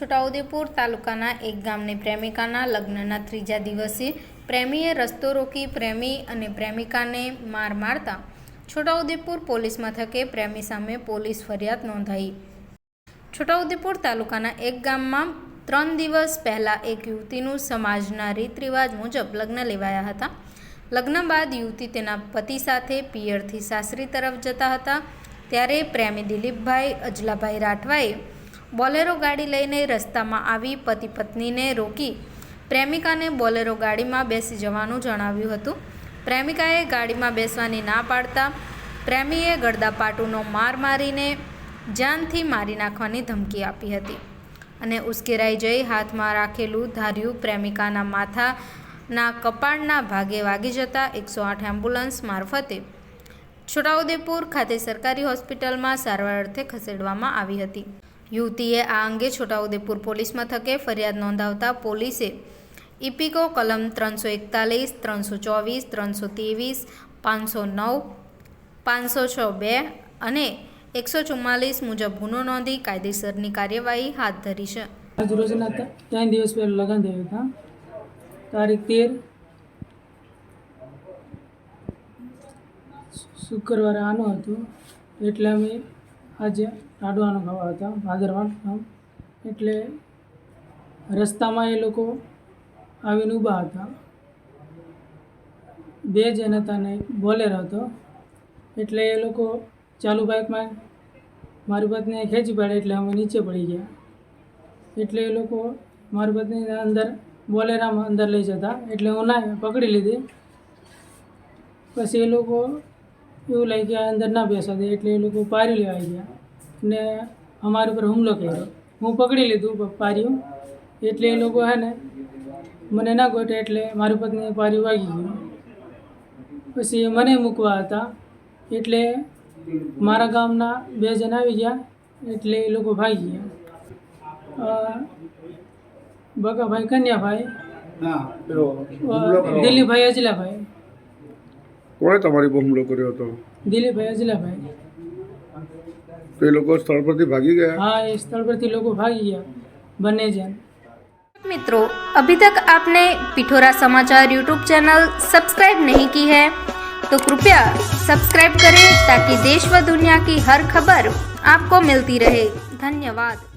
છોટાઉદેપુર તાલુકાના એક ગામની પ્રેમિકાના લગ્નના ત્રીજા દિવસે પ્રેમીએ રસ્તો રોકી પ્રેમી અને પ્રેમિકાને માર મારતા છોટાઉદેપુર પોલીસ મથકે પ્રેમી સામે પોલીસ ફરિયાદ નોંધાઈ. છોટાઉદેપુર તાલુકાના એક ગામમાં ત્રણ દિવસ પહેલાં એક યુવતીનું સમાજના રીત રિવાજ મુજબ લગ્ન લેવાયા હતા. લગ્ન બાદ યુવતી તેના પતિ સાથે પિયરથી સાસરી તરફ જતા હતા. ત્યારે પ્રેમી દિલીપભાઈ, અજલાભાઈ રાઠવાએ બોલેરો ગાડી લઈને રસ્તામાં આવી પતિ પત્નીને રોકી પ્રેમિકાને બોલેરો ગાડીમાં બેસી જવાનું જણાવ્યું હતું. પ્રેમિકાએ ગાડીમાં બેસવાની ના પાડતા પ્રેમીએ ગળદાપાટુનો માર મારીને જાનથી મારી નાખવાની ધમકી આપી હતી અને ઉશ્કેરાઈ જઈ હાથમાં રાખેલું ધાર્યું પ્રેમિકાના માથાના કપાળના ભાગે વાગી જતા એકસો આઠ એમ્બ્યુલન્સ મારફતે છોટાઉદેપુર ખાતે સરકારી હોસ્પિટલમાં સારવાર અર્થે ખસેડવામાં આવી હતી. યુવતીએ આ અંગે છોટાઉદેપુર પોલીસ મથકે ફરિયાદ નોંધાવતા પોલીસે ઇપિકો કલમ ત્રણસો એકતાલીસ, ત્રણસો ચોવીસ, ત્રણસો ત્રેવીસ, પાંચસો નવ, પાંચસો છ બે અને એકસો ચુમ્માલીસ મુજબ ગુનો નોંધી કાયદેસરની કાર્યવાહી હાથ ધરી છે. ત્રણ દિવસ પહેલાં લગ્ન થયું હતા તારીખ તેર શુક્રવારે આનું હતું. એટલે અમે આજે લાડવાનું અનુભવા હતા ભાદરવાન ગામ એટલે રસ્તામાં એ લોકો આવીને ઊભા હતા. બે જણ હતા ને બોલેરો હતો. એટલે એ લોકો ચાલુ બાઇકમાં મારી પત્નીને ખેંચી પાડે એટલે અમે નીચે પડી ગયા. એટલે એ લોકો મારી પત્નીને અંદર બોલેરામાં અંદર લઈ જતા. એટલે હું ના પકડી લીધી. પછી એ લોકો એવું લાગ્યું ગયા અંદર ના બેસવા દે એટલે એ લોકો પારી લેવાઈ ગયા. ને અમારી ઉપર હુમલો કર્યો. હું પકડી લીધું પારીઓ પાર્યું. એટલે એ લોકો હે ને મને ના ગોટે એટલે મારી પત્ની પારી વાગી ગયું. પછી મને મૂકવા હતા. એટલે મારા ગામના બે જણ આવી ગયા. એટલે એ લોકો ભાગી ગયા. બગાભાઈ કન્યાભાઈ. દિલીપભાઈ અજલાભાઈ. કોણે તમારી પર હુમલો કર્યો હતો? દિલીપભાઈ અજલાભાઈ. તો એ લોકો સ્થળ પરથી ભાગી ગયા હા એ સ્થળ પરથી લોકો ભાગી ગયા બંને જણ मित्रों अभी तक आपने पिठोरा समाचार यूट्यूब चैनल सब्सक्राइब नहीं की है तो कृपया सब्सक्राइब करें ताकि देश व दुनिया की हर खबर आपको मिलती रहे धन्यवाद